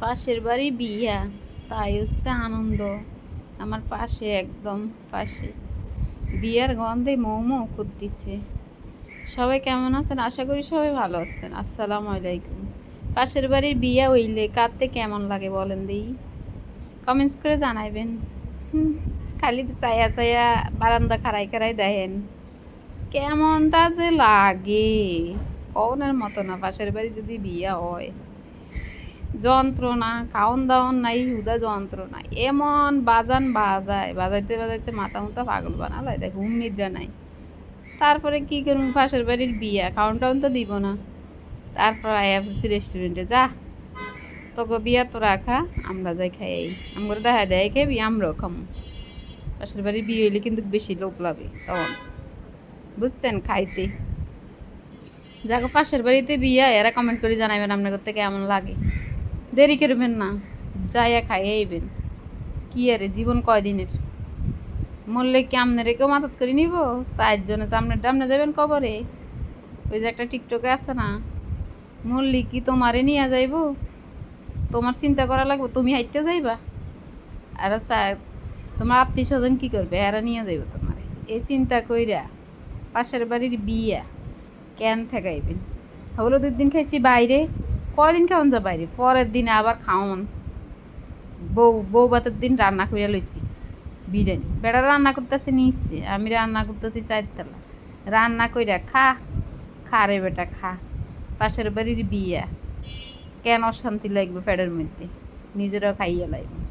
পাশের বাড়ি বিয়া, তাই হচ্ছে আনন্দ। আমার পাশে একদম পাশে। বিয়ার গন্ধে মৌ মৌ করতেছে সবাই কেমন আছেন? আশা করি সবাই ভালো আছেন। আসসালামু আলাইকুম। পাশের বাড়ির বিয়া হইলে কাঁদতে কেমন লাগে বলেন দিই? কমেন্টস করে জানাইবেন। খালি চাইয়া চাইয়া বারান্দা খাড়াই খাড়াই দেখেন। কেমনটা যে লাগে। কনের মতো না, পাশের বাড়ি যদি বিয়া হয়। যন্ত্রণা খাওন দাওন নাই, হুদা যন্ত্রণা, এমন বাজান বাজায়, বাজাইতে বাজাইতে মাথা মুথা পাগল বানালাই দেখ ঘুম নিদ্রা নাই তারপরে কি করব পাশের বাড়ির বিয়া খাওন টাউন তো দিব না। তারপর আইএফসি রেস্টুরেন্টে যা। তোকে বিয়া তো রাখা, আমরা যাই খাই আমরা দেখা দেয় খেবি আমরাও খামো। পাশের বাড়ির বিয়ে হইলে কিন্তু বেশি লোক লাগে, তখন। বুঝছেন, খাইতে। যাকে পাশের বাড়িতে বিয়া, এরা কমেন্ট করে জানাবেন আপনার করতে কেমন লাগে। দেরি করবেন না, যাইয়া খাই আইবেন। কি আরে জীবন কয়দিনের? মরলে কি আমনে কেউ মাথাত করে নিব? চারজনে সামনে ডামনে যাবেন কবরে? ওই যে একটা টিকটকে আছে না, মরলি কি তোমারে নিয়ে যাইব? তোমার চিন্তা করা লাগবে, তুমি হাইটে যাইবা? আর তোমার আত্মীয় স্বজন কী করবে? এরা নিয়ে যাইব তোমারে। এই চিন্তা কইরা পাশের বাড়ির বিয়া কেন ঠেকাইবেন? হলুদের দুদিন খাইছি বাইরে। কয়দিন খাওয়ান যা বাইরে পরের দিনে আবার খাওয়ান বউ বউ বাতের দিন রান্না করিয়া লইছি, বিরিয়ানি। বেড়া রান্না করতেছে নিচ্ছে আমি রান্না করতেছি চারতলা। রান্না কইরা খা খা রে বেটা, খা। পাশের বাড়ির বিয়া। কেন অশান্তি লাগবে ফেডের মধ্যে? নিজেরাও খাইয়া লাগবে।